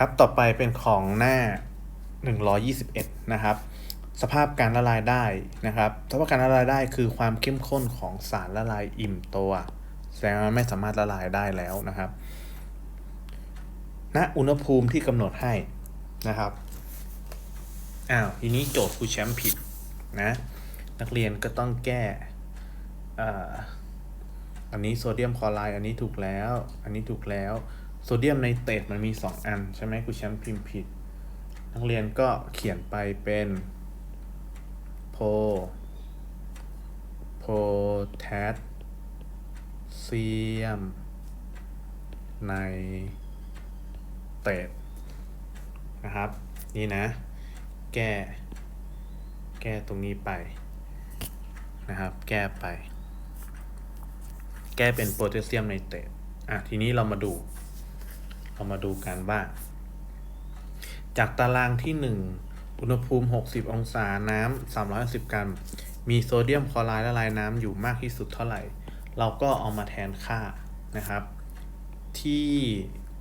ครับ ต่อไปเป็นของหน้า 121 นะครับ สภาพการละลายได้นะครับ สภาพการละลายได้คือความเข้มข้นของสารละลายอิ่มตัว แสดงว่าไม่สามารถละลายได้แล้วนะครับ ณ อุณหภูมิที่กำหนดให้นะครับ อ้าว ทีนี้โจทย์ครูแชมป์ผิดนะ นักเรียนก็ต้องแก้อ่อันนี้โซเดียมคลอไรด์ อันนี้ถูกแล้ว อันนี้ถูกแล้ว โซเดียมไนเตรตมันมี 2 อัน ใช่ไหมครูแชมป์พิมพ์ผิด นักเรียนก็เขียนไปเป็นโพโพแทสเซียมไนเตรตนะครับ นี่นะ แก้ แก้ตรงนี้ไปนะครับ แก้ไป แก้เป็นโพแทสเซียมไนเตรตอะ ทีนี้เรามาดู เรามาดูกันว่า จากตารางที่ 1 อุณหภูมิ 60 องศา น้ำ350 กรัม มีโซเดียมคลอไรด์ละลายน้ำอยู่มากที่สุดเท่าไหร่ เราก็เอามาแทนค่านะครับ ที่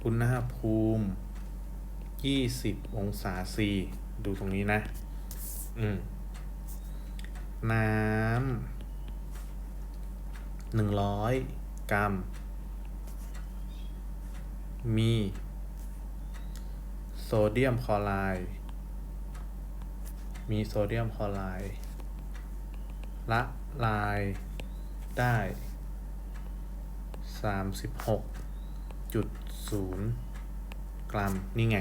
อุณหภูมิ 20 องศา C ดูตรงนี้นะ อืม น้ำ100 กรัม มีโซเดียมคลอไรด์มีโซเดียมคลอไรด์ละลายได้36.0กรัม นี่ไง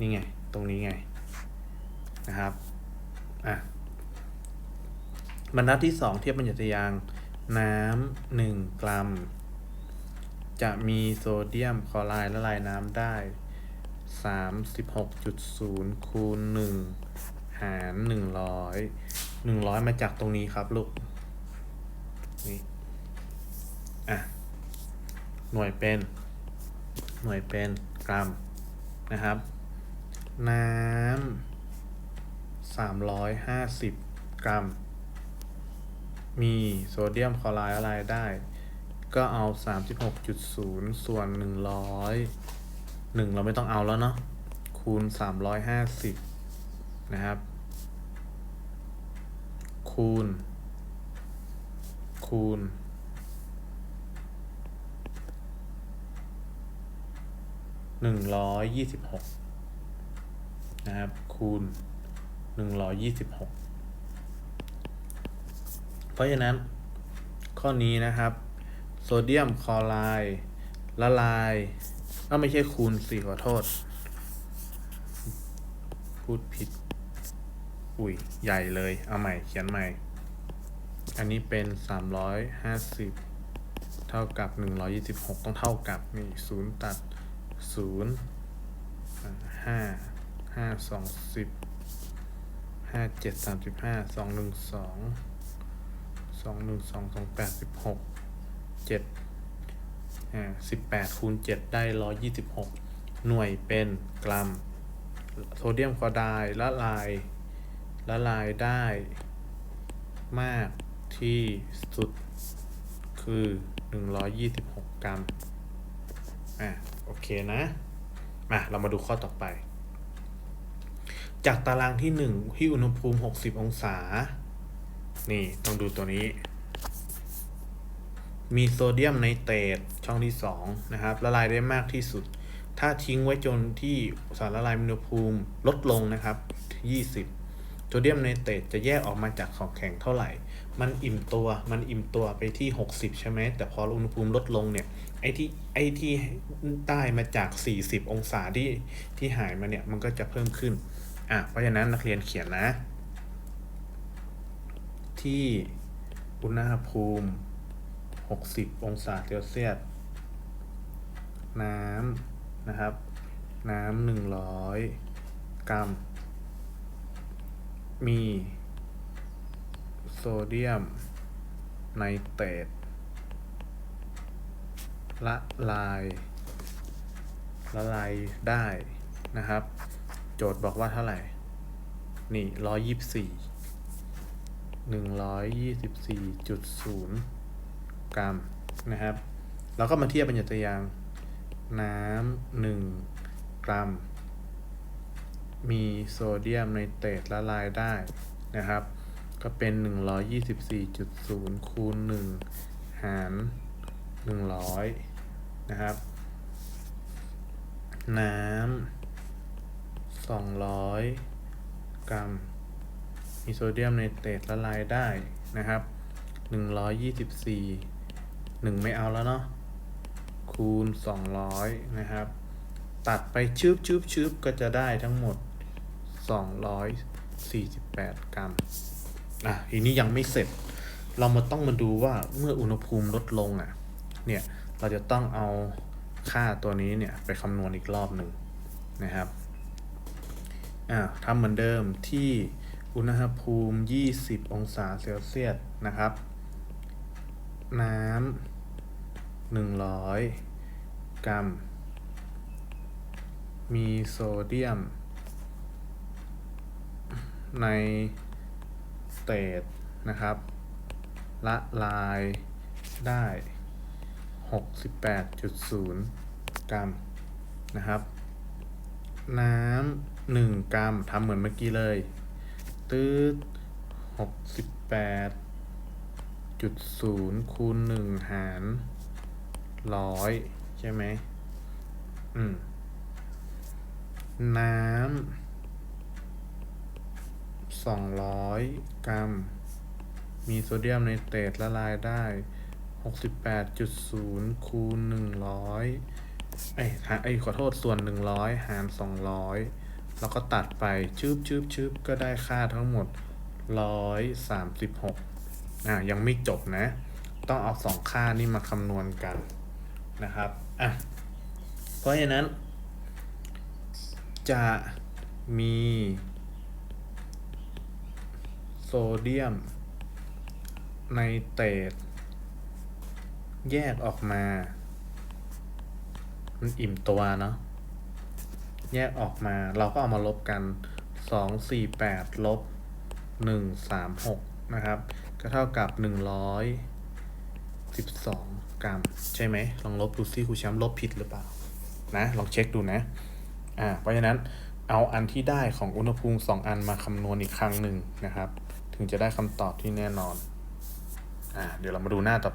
นี่ไง ตรงนี้ไง นะครับ อะบรรทัดที่2เทียบบรรยัตยางค์น้ำ1กรัม จะมีโซเดียมคลอไรด์ละลายน้ำได้ 36.0คูณ1หาร100 100 มาจากตรงนี้ครับลูก นี่ อะ หน่วยเป็น หน่วยเป็นกรัมนะครับ น้ำ350 กรัม มีโซเดียมคลอไรด์ละลายได้ ก็เอา 36.0 ส่วน 100 1 เราไม่ต้องเอาแล้วเนาะคูณ 350 นะครับ คูณ คูณ 126 นะครับ คูณ 126 เพราะฉะนั้นข้อนี้นะครับ โซเดียมคลอไรด์ละลายก็ไม่ใช่คูณสี่ขอโทษ พูดผิด อุ้ย ใหญ่เลย เอาใหม่ เขียนใหม่ อันนี้เป็นสามร้อยห้าสิบเท่ากับหนึ่งร้อยี่สิบหกต้องเท่ากับนี่ศูนย์ตัดศูนย์ห้าห้าสองสิบห้าเจ็ดสามสิบห้าสองหนึ่งสองสองหนึ่งสองสองแปดสิบหก เจ็ดอ่าสิบแปดคูณเจ็ดได้ร้อยยี่สิบหกหน่วยเป็นกรัม โซเดียมคลอไรด์ละลาย ละลายได้ มากที่สุดคือ 126 กรัม อะ โอเคนะ มา เรามาดูข้อต่อไป จากตารางที่ 1 ที่อุณหภูมิ 60 องศา นี่ ต้องดูตัวนี้ มีโซเดียมไนเตรตช่องที่2นะครับละลายได้มากที่สุด ถ้าทิ้งไว้จนที่สารละลายอุณหภูมิลดลงนะครับ 20 โซเดียมไนเตรตจะแยกออกมาจากของแข็งเท่าไหร่ มันอิ่มตัวมันอิ่มตัวไปที่ 60 ใช่ไหมแต่พออุณหภูมิลดลงเนี่ยไอ้ที่ไอ้ที่ใต้มาจาก 40 องศาที่ที่หายมาเนี่ยมันก็จะเพิ่มขึ้นอะเพราะฉะนั้นนักเรียนเขียนนะ ที่อุณหภูมิ 60 องศาเซลเซียส น้ำนะครับ น้ำหนึ่งร้อยกรัม มี โซเดียม ไนเตรตละลาย ละลายได้นะครับ โจทย์บอกว่าเท่าไหร่ นี่ร้อยยี่สี่หนึ่งร้อยยี่สิบสี่จุดศูนย์ กรัมนะครับ แล้วก็มาเทียบบรรยัตยาง น้ำหนึ่งกรัม มีโซเดียมไนเตรตละลายได้นะครับ ก็เป็น 124.0 คูณ 1 หาร 100 นะครับ น้ำ200 กรัม มีโซเดียมไนเตรตละลายได้นะครับ 124 1ไม่เอาแล้วเนาะคูณ 200 นะครับ ตัดไปชืบชืบชืบก็จะได้ทั้งหมด 248 กรัมอะทีนี้ยังไม่เสร็จ เรามาต้องมาดูว่าเมื่ออุณหภูมิลดลงอะเนี่ยเราจะต้องเอาค่าตัวนี้เนี่ยไปคำนวณอีกรอบหนึ่งนะครับอ่าทำเหมือนเดิมที่อุณหภูมิ 20 องศาเซลเซียสนะครับ น้ำ100กรัม มีโซเดียม ในเตรดนะครับ ละลายได้68.0กรัมนะครับ น้ำหนึ่งกรัมทำเหมือนเมื่อกี้เลย ตืดหกสิบแปด จุดศูนย์คูณหนึ่งหารร้อยใช่ไหม อืม น้ำสองร้อยกรัม มีโซเดียมไนเตรตละลายได้หกสิบแปดจุดศูนย์คูณหนึ่งร้อยไอ้หาไอ้ขอโทษส่วนหนึ่งร้อยหารสองร้อยแล้วก็ตัดไปชืบชืบชืบก็ได้ค่าทั้งหมดร้อยสามสิบหก อะยังไม่จบนะ ต้องเอาสองค่านี่มาคำนวณกันนะครับอะเพราะฉะนั้น จะมีโซเดียมไนเตรตแยกออกมา มันอิ่มตัวเนาะแยกออกมาเราก็เอามาลบกันสองสี่แปดลบหนึ่งสามหกนะครับ ก็เท่ากับหนึ่งร้อยสิบสองกรัม ใช่ไหม ลองลบดูซิครูแชมป์ลบผิดหรือเปล่า นะ ลองเช็คดูนะ อ่า เพราะฉะนั้นเอาอันที่ได้ของอุณหภูมิสองอันมาคำนวณอีกครั้งหนึ่งนะครับ ถึงจะได้คำตอบที่แน่นอน อ่า เดี๋ยวเรามาดูหน้าต่อไป